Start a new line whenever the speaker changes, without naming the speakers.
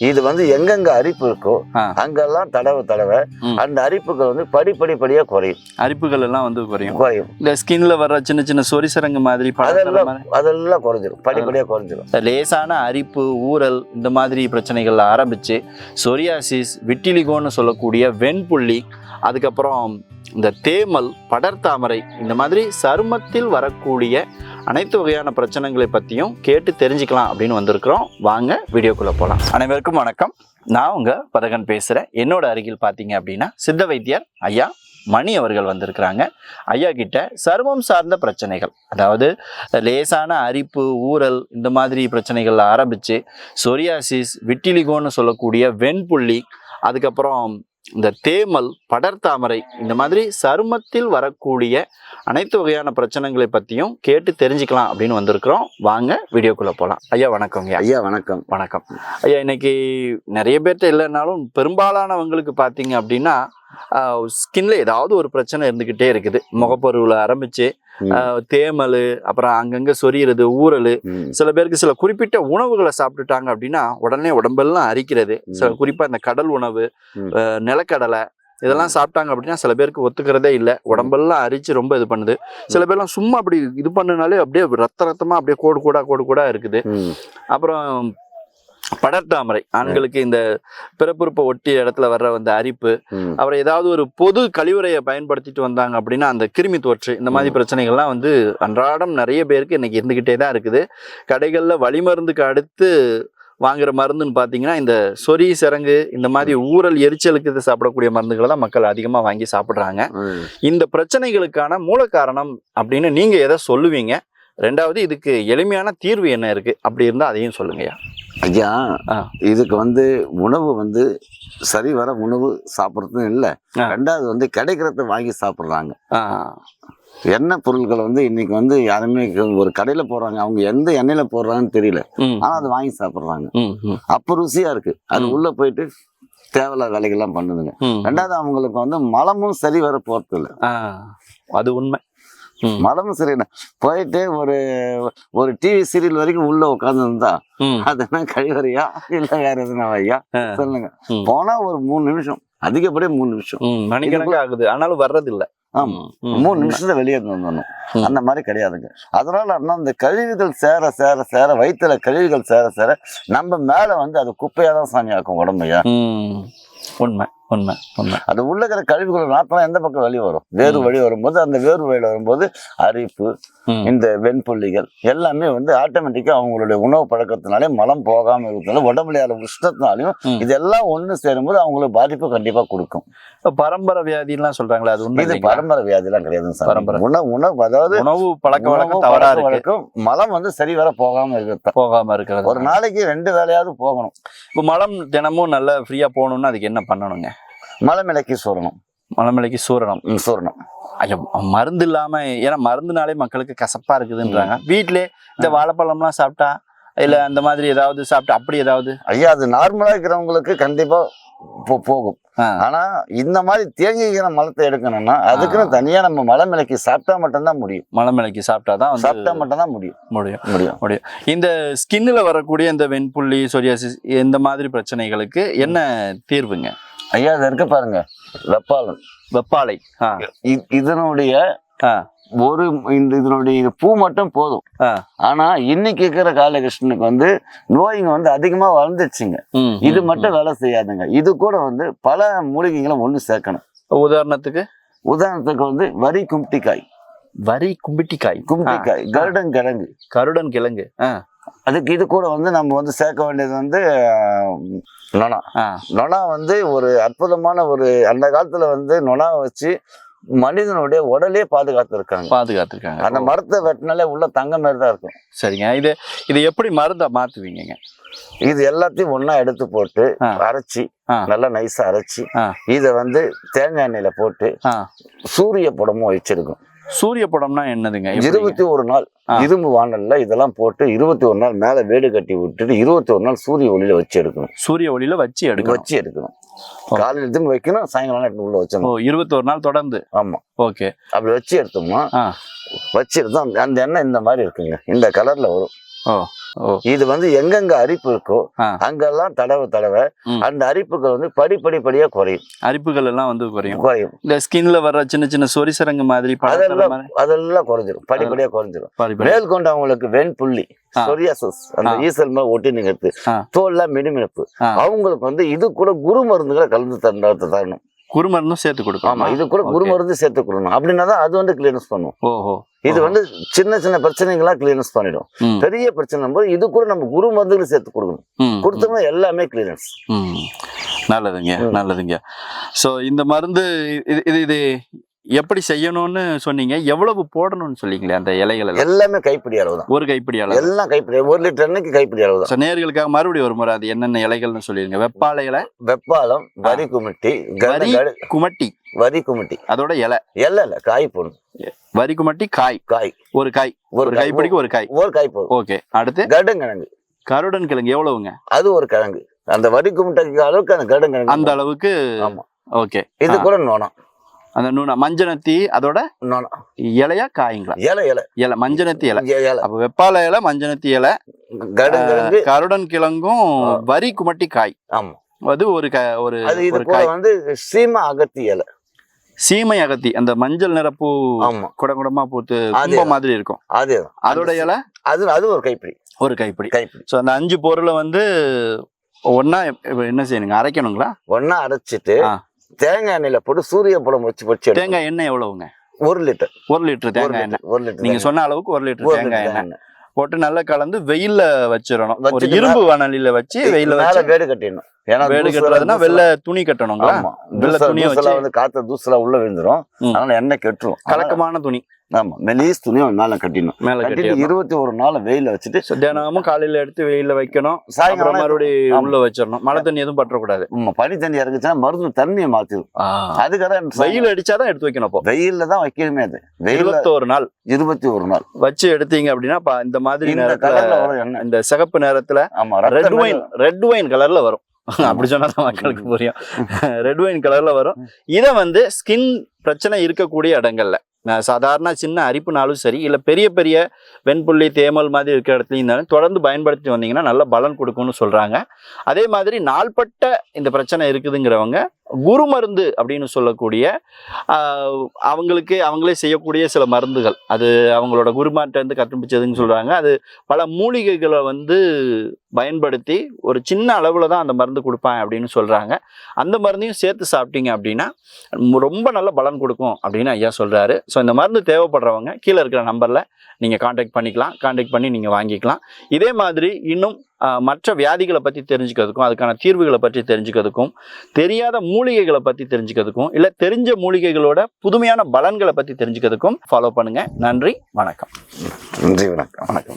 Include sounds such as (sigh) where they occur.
இது வந்து எங்கெங்க அரிப்பு இருக்கோ. அங்கெல்லாம் தடவை தடவை. அந்த அரிப்புகள் வந்து படிப்படி படியா குறையும்.
அரிப்புகள் எல்லாம் வந்து குறையும்.
குறையும்.
இந்த ஸ்கின்ல வர்ற சின்ன சின்ன சொறி சரங்கு மாதிரி
அதெல்லாம் அதெல்லாம் குறைஞ்சிரும். படிப்படியா குறைஞ்சிரும்.
இந்த லேசான அரிப்பு ஊறல் இந்த மாதிரி பிரச்சனைகள் ஆரம்பிச்சு சொரியாசிஸ் விட்டிலிகோன்னு சொல்லக்கூடிய வெண்புள்ளி அதுக்கப்புறம் இந்த தேமல் படர்தாமரை இந்த மாதிரி சருமத்தில் வரக்கூடிய அனைத்து வகையான பிரச்சனைகளை பற்றியும் கேட்டு தெரிஞ்சுக்கலாம் அப்படின்னு வந்திருக்கிறோம். வாங்க வீடியோக்குள்ளே போகலாம் அனைவருக்கும் வணக்கம். நான் உங்கள் பதகன் பேசுகிறேன் என்னோட அருகில் பார்த்தீங்க அப்படின்னா சித்த வைத்தியர் ஐயா மணி அவர்கள் வந்திருக்கிறாங்க. ஐயா கிட்ட சர்வம் சார்ந்த பிரச்சனைகள் அதாவது லேசான அரிப்பு ஊறல் இந்த மாதிரி பிரச்சனைகள் ஆரம்பித்து சொரியாசிஸ் விட்டிலிகோன்னு சொல்லக்கூடிய வெண்புள்ளி அதுக்கப்புறம் இந்த தேமல் படர்தாமரை இந்த மாதிரி சருமத்தில் வரக்கூடிய அனைத்து வகையான பிரச்சனைகளை பற்றியும் கேட்டு தெரிஞ்சுக்கலாம் அப்படின்னு வந்திருக்கிறோம். வாங்க வீடியோக்குள்ளே போகலாம் ஐயா வணக்கங்க
ஐயா வணக்கம்.
வணக்கம். ஐயா இன்னைக்கு நிறைய பேர்கிட்ட இல்லைனாலும் பெரும்பாலானவங்களுக்கு பார்த்தீங்க அப்படின்னா ஸ்கின்ல ஏதாவது ஒரு பிரச்சனை இருந்துக்கிட்டே இருக்குது. முகப்பருவில் ஆரம்பிச்சு தேமல் அப்புறம் அங்கங்கே சொரியிறது ஊறல். சில பேருக்கு சில குறிப்பிட்ட உணவுகளை சாப்பிட்டுட்டாங்க அப்படின்னா உடனே உடம்பெல்லாம் அரிக்கிறது. சில
ம்.
குறிப்பாக இந்த கடல் உணவு நிலக்கடலை இதெல்லாம் சாப்பிட்டாங்க அப்படின்னா சில பேருக்கு ஒத்துக்கிறதே இல்லை. உடம்பெல்லாம் அரிச்சு ரொம்ப இது பண்ணுது. சில பேர்லாம் சும்மா அப்படி இது பண்ணுனாலே அப்படியே ரத்த ரத்தமா அப்படியே கோடு கூடா கோடு கூடா இருக்குது. அப்புறம் படர்தாமரை. ஆண்களுக்கு இந்த பிறப்புறுப்பை ஒட்டிய இடத்துல வர்ற அந்த அரிப்பு. அப்புறம் ஏதாவது ஒரு பொது கழிவுறையை பயன்படுத்திட்டு வந்தாங்க அப்படின்னா அந்த கிருமி தொற்று இந்த மாதிரி பிரச்சனைகள்லாம் வந்து அன்றாடம் நிறைய பேருக்கு இன்னைக்கு இருந்துகிட்டே தான் இருக்குது. கடைகளில் வழிமருந்துக்கு அடுத்து வாங்குற மருந்துன்னு பார்த்தீங்கன்னா இந்த சொறி சிரங்கு இந்த மாதிரி ஊறல் எரிச்சலுக்கு சாப்பிடக்கூடிய மருந்துகளை தான் மக்கள் அதிகமாக வாங்கி சாப்பிட்றாங்க. இந்த பிரச்சனைகளுக்கான மூல காரணம் அப்படின்னு நீங்கள் எதை சொல்லுவீங்க? ரெண்டாவது இதுக்கு எளிமையான தீர்வு என்ன இருக்கு? அப்படி இருந்தால் அதையும் சொல்லுங்கய்யா.
ஐயா. இதுக்கு வந்து உணவு வந்து சரி வர உணவு சாப்பிட்றதும் இல்லை. ரெண்டாவது வந்து கிடைக்கிறத வாங்கி சாப்பிட்றாங்க. எண்ணெய் பொருட்களை வந்து இன்னைக்கு வந்து யாருமே ஒரு கடையில போடுறாங்க அவங்க எந்த எண்ணெயில போடுறாங்கன்னு தெரியல. ஆனா அதை வாங்கி சாப்பிட்றாங்க. அப்ப ருசியா இருக்கு. அது. உள்ள போயிட்டு தேவையில்லாத வேலைகள்லாம் பண்ணுதுங்க. ரெண்டாவது அவங்களுக்கு வந்து மலமும் சரி வர போறது இல்லை
அது உண்மை. ம்.
மலமும் சரி இல்லை போயிட்டு ஒரு ஒரு டிவி சீரியல் வரைக்கும் உள்ள உட்காந்துருந்தா என்ன கழிவறையா? இல்ல வேற எதுனா ஐயா
ஆ.
சொல்லுங்க. போனா ஒரு மூணு நிமிஷம். அதிகப்படியே மூணு நிமிஷம்.
மணிக்கணக்கு ஆகுது. ஆனாலும் வர்றது இல்ல
ஆமா மூணு. நிமிஷத்துல வெளியே வந்துடணும். அந்த மாதிரி கிடையாதுங்க. அதனால அண்ணா இந்த கழிவுகள் சேர சேர சேர வயிற்றுல கழிவுகள் சேர சேர நம்ம மேல வந்து அது குப்பையா தான் சாமி ஆக்கும் உடம்பையா
உண்மை. உண்மை உண்மை.
அது உள்ள இருக்கிற கழிவுகள் நாத்தம் எந்த பக்கம் வெளியே வரும்? வேறு. வழி வரும்போது அந்த வேறு வழியில வரும்போது அரிப்பு இந்த வெண்புள்ளிகள் எல்லாமே வந்து ஆட்டோமேட்டிக்கா அவங்களுடைய உணவு பழக்கத்தினாலே மலம் போகாம இருக்கிறதுனால உடம்புல உஷ்ணத்தினாலையும். இதெல்லாம் ஒண்ணு சேரும்போது அவங்களுக்கு பாதிப்பு கண்டிப்பா கொடுக்கும்.
பரம்பரை வியாதிலாம் சொல்றாங்களே அது உண்மை
இது? பரம்பரை வியாதிலாம் கிடையாதுங்க சார்
பரம்பரை.
உணவு உணவு அதாவது
உணவு பழக்க வழக்கம் தவறா
பழக்க
இருக்கு.
வழக்கம் மலம் வந்து சரி வர போகாம இருக்கிறது.
போகாம இருக்கிறது.
ஒரு நாளைக்கு ரெண்டு வேலையாவது போகணும்.
இப்ப மலம் தினமும் நல்லா ஃப்ரீயா போகணும்னா அதுக்கு என்ன பண்ணணுங்க?
மலம் இலக்கி சூறணும்.
மலமிலைக்கு சூரணம்
ம், சூறணும்.
ஐயா மருந்து இல்லாம ஏன்னா மருந்துனாலே மக்களுக்கு கசப்பா இருக்குதுன்றாங்க. வீட்டிலே இந்த வாழைப்பழம்லாம் சாப்பிட்டா இல்ல அந்த மாதிரி ஏதாவது சாப்பிட்டா அப்படி ஏதாவது?
ஐயா அது நார்மலா இருக்கிறவங்களுக்கு கண்டிப்பா போ- போகும். ஆனா இந்த மாதிரி தேங்கிக்கிற மலத்தை எடுக்கணும்னா அதுக்குன்னு தனியா நம்ம மலம் இலக்கி சாப்பிட்டா மட்டும்தான் முடியும்.
மலமிலைக்கு சாப்பிட்டாதான் வந்து
சாப்பிட்டா மட்டும்தான் முடியும்.
முடியும்.
முடியும்.
இந்த ஸ்கின்ல வரக்கூடிய இந்த வெண்புள்ளி சொரியாசிஸ் இந்த மாதிரி பிரச்சனைகளுக்கு என்ன தீர்வுங்க?
ஐயா இருக்கு பாருங்க. வெப்பாளன்.
வெப்பாலை ஆ.
இ- இதனுடைய. ஒரு இந்த இதனுடைய இது பூ மட்டும் போதும். ஆனா இன்னைக்கு இருக்கிற காலகிருஷ்ணனுக்கு வந்து நோய்ங்க வந்து அதிகமா வளர்ந்துச்சுங்க இது மட்டும் வேலை செய்யாதுங்க. இது கூட வந்து பல மூலிகைகளை ஒண்ணு சேர்க்கணும்.
உதாரணத்துக்கு?
உதாரணத்துக்கு வந்து வரி கும்டிக்காய்
வரி கும்பிட்டிக்காய்.
கும்டிக்காய் கருடன் கிழங்கு.
கருடன் கிழங்கு. ஆ.
அதுக்கு இது கூட வந்து நம்ம வந்து சேர்க்க வேண்டியது வந்து நொணா நொணா வந்து ஒரு அற்புதமான ஒரு அந்த காலத்துல வந்து நொணா வச்சு மனிதனுடைய உடலே பாதுகாத்து இருக்காங்க
பாதுகாத்துருக்காங்க.
அந்த மரத்தை வெட்டினாலே உள்ள தங்க மாதிரி தான் இருக்கும்.
சரிங்க. இது இது எப்படி மருந்தா மாத்துவீங்கங்க?
இது எல்லாத்தையும் ஒண்ணா எடுத்து போட்டு. அரைச்சி. நல்லா நைஸா அரைச்சி. இத வந்து தேங்காய் எண்ணெயில போட்டு சூரிய படமும் வச்சிருக்கும்.
சூரிய படம்னா என்னதுங்க?
இருபத்தி ஒரு நாள். இரும்பு வானல்ல இதெல்லாம் போட்டு இருபத்தி ஒரு நாள் மேல வேடு கட்டி விட்டுட்டு இருபத்தி ஒரு நாள் சூரிய ஒளியில வச்சு எடுக்கணும்.
சூரிய ஒளியில வச்சு எடுக்கணும்.
வச்சு எடுக்கணும். காலையில எடுத்து வைக்கணும் சாயங்காலம் எடுத்து உள்ள
ஓ
வச்சிடணும்
இருபத்தொரு நாள் தொடர்ந்து?
ஆமா.
ஓகே.
அப்படி வச்சு எடுத்தோம்னா. வச்சு எடுத்தோம் அந்த- எண்ணெய் இந்த மாதிரி இருக்குங்க. இந்த கலர்ல வரும்.
ஓ.
இது வந்து எங்கெங்க அரிப்பு இருக்கோ. அங்கெல்லாம் தடவை தடவை. அந்த அரிப்புகள் வந்து படிப்படி படியா குறையும்.
அரிப்புகள் எல்லாம் வந்து குறையும்.
குறையும்.
இந்த ஸ்கின்ல வர்ற சின்ன சின்ன சொரிசரங்கு மாதிரி
அதெல்லாம்
மாதிரி.
அதெல்லாம் குறைஞ்சிரும். படிப்படியா குறைஞ்சிரும்.
பாரி-
மேற்கொண்டு அவங்களுக்கு வெண்புள்ளி. சொரியாசஸ் அந்த. ஈசல் மேல ஒட்டி நிக்கிறது
ஆ.
தோல்லாம் மினுமினுப்பு. அவங்களுக்கு வந்து இது கூட குரு மருந்துகளை கலந்து தர தரணும்.
குருமருந்தும் சேர்த்து
ஆமா
கொடுக்கணும்
இது கூட குரு
Okay.
மருந்து சேர்த்து கொடுக்கணும். அப்படின்னா தான் அது வந்து கிளீனஸ் பண்ணும்.
ஓஹோ.
இது. வந்து சின்ன சின்ன பிரச்சனைகளா கிளீனஸ் பண்ணிடும் பெரிய பிரச்சனை போது இது கூட நம்ம குரு மருந்துகளை சேர்த்து கொடுக்கணும் கொடுத்தோம்னா எல்லாமே கிளீனஸ்
ம். நல்லதுங்க. நல்லதுங்க ஸோ இந்த மருந்து இது இது எப்படி செய்யணும்னு சொன்னீங்க? எவ்வளவு போடணும்னு சொன்னீங்களே அந்த இலைகள் எல்லாம்?
கைப்பிடி அளவு தான்.
ஒரு கைப்பிடி அளவு.
எல்லாம் கைப்பிடி ஒரு லிட்டர் எண்ணெய்க்கு கைப்பிடி அளவு தான்.
நேர்களுக்காக மறுபடியும் ஒரு முறை அது என்னென்ன இலைகள்னு சொல்லிடுங்க. வெப்பாலை இலை.
வெப்பாலம் வரி குமிட்டி
வரி? குமட்டி.
வரி குமிட்டி.
அதோட இலை.
எல்லாம் இல்ல காய் போடணும்.
வரி குமட்டி காய்.
காய்.
ஒரு காய்.
ஒரு
கைப்பிடிக்கு ஒரு காய்.
ஒரு காய் போதும்.
ஓகே அடுத்து?
கடுங்கிழங்கு
கருடன் கிழங்கு எவ்வளவுங்க?
அது ஒரு கிழங்கு. அந்த வரி குமிட்டைக்கு அளவுக்கு அந்த கடுங்கிழங்கு
அந்த அளவுக்கு
ஆமா.
ஓகே.
இது கூட நோனம்
அந்த நூன மஞ்சனத்தி அதோட இலையா காய்ங்களா?
இலை இலை.
இலை மஞ்சனத்தி இலை. அப்ப வெப்பாலை இலை மஞ்சனத்தி இலை கருடன் கிழங்கும். வரி குமட்டி காய்.
ஆமா.
அது ஒரு க ஒரு
கூட வந்து சீமா அகத்தி இலை.
சீமை அகத்தி அந்த மஞ்சள் நிறப்பூ
ஆமா.
குடங்குடமா பூத்து கும்ப மாதிரி இருக்கும்.
அது
அதோட இலை?
அது அது ஒரு கைப்பிடி.
ஒரு கைப்பிடி.
கைப்பிடி.
ஸோ அந்த அஞ்சு பொருளை வந்து இப்ப என்ன செய்யணுங்க? அரைக்கணுங்களா?
ஒன்னா அரைச்சிட்டு. தேங்காய் எண்ணெயில போட்டு சூரிய பழம் வச்சு எடுக்கணும்.
தேங்காய் எண்ணெய் எவ்வளவுங்க?
ஒரு லிட்டர்.
ஒரு லிட்டர் தேங்காய் எண்ணெய்.
ஒரு லிட்டர்
நீங்க சொன்ன அளவுக்கு ஒரு லிட்டர் தேங்காய் எண்ணெய். போட்டு நல்லா கலந்து வெயில்ல வச்சிடணும். ஒரு இரும்பு வானலியில வச்சு வெயில்ல
மேல
வச்சு
வேடு கட்டிடணும். ஏன்னா
வேடு கட்டுறதுன்னா வெள்ளை துணி கட்டணுங்களா?
ஆமா.
வெள்ளை துணியை வச்சு
வந்து காத்த தூசெல்லாம் உள்ள விழுந்துரும். அதனால எண்ணெய் கெட்டுரும்.
கலக்கமான துணி.
ஆமா மெலிஸ் துணியை மேல கட்டிடணும்.
மேல
கட்டிட்டு
கட்டி
இருபத்தி ஒரு நாள் வெயில வச்சுட்டு
தினமும் காலையில எடுத்து வெயில்ல வைக்கணும்.
சாயங்காலம்
மறுபடியும். உள்ள வச்சிடணும். மழை தண்ணி எதுவும் பற்றக்கூடாது.
பனி தண்ணி இறங்குச்சுன்னா மருந்து தண்ணியை மாத்திடும் அதுக்காக
வெயில் அடிச்சாதான் எடுத்து வைக்கணும் அப்போ.
வெயில்ல தான் வைக்கணுமே அது. வெயில்ல
இருபத்தோரு நாள்.
இருபத்தி ஒரு நாள்.
வச்சு எடுத்தீங்க அப்படின்னா இந்த மாதிரி நேரத்துல இந்த சிகப்பு நேரத்துல
ஆமா
ரெட் ஒயின் ரெட் ஒயின் கலர்ல வரும். (laughs) அப்படி சொன்னா தான் மக்களுக்கு புரியும். ரெட் ஒயின் கலர்ல வரும். இதை வந்து ஸ்கின் பிரச்சனை இருக்கக்கூடிய இடங்கள்ல. சாதாரண சின்ன அரிப்புனாலும் சரி இல்லை பெரிய பெரிய வெண்புள்ளி தேமல் மாதிரி இருக்கிற இடத்துலையும் இருந்தாலும் தொடர்ந்து பயன்படுத்தி வந்தீங்கன்னா நல்ல பலன் கொடுக்கும்னு சொல்கிறாங்க அதே மாதிரி நாள்பட்ட இந்த பிரச்சனை இருக்குதுங்கிறவங்க குரு மருந்து அப்படின்னு சொல்லக்கூடிய அவங்களுக்கு அவங்களே செய்யக்கூடிய சில மருந்துகள். அது அவங்களோட குருமாட்டேருந்து கற்றுப்பிடிச்சதுன்னு அது பல மூலிகைகளை வந்து பயன்படுத்தி ஒரு சின்ன அளவில் தான் அந்த மருந்து கொடுப்பேன் அப்படின்னு சொல்கிறாங்க அந்த மருந்தையும் சேர்த்து சாப்பிட்டீங்க அப்படின்னா ரொம்ப நல்ல பலன் கொடுக்கும் அப்படின்னு ஐயா சொல்கிறாரு ஸோ இந்த மருந்து தேவைப்படுறவங்க கீழே இருக்கிற நம்பரில் நீங்கள் காண்டாக்ட் பண்ணிக்கலாம். காண்டாக்ட் பண்ணி நீங்கள் வாங்கிக்கலாம். இதே மாதிரி இன்னும் மற்ற வியாதிகளை பற்றி தெரிஞ்சுக்கிறதுக்கும் அதுக்கான தீர்வுகளை பற்றி தெரிஞ்சுக்கிறதுக்கும் தெரியாத மூலிகைகளை பற்றி தெரிஞ்சுக்கிறதுக்கும் இல்லை தெரிஞ்ச மூலிகைகளோட புதுமையான பலன்களை பற்றி தெரிஞ்சுக்கிறதுக்கும் ஃபாலோ பண்ணுங்கள் நன்றி வணக்கம்.
நன்றி வணக்கம்.
வணக்கம்.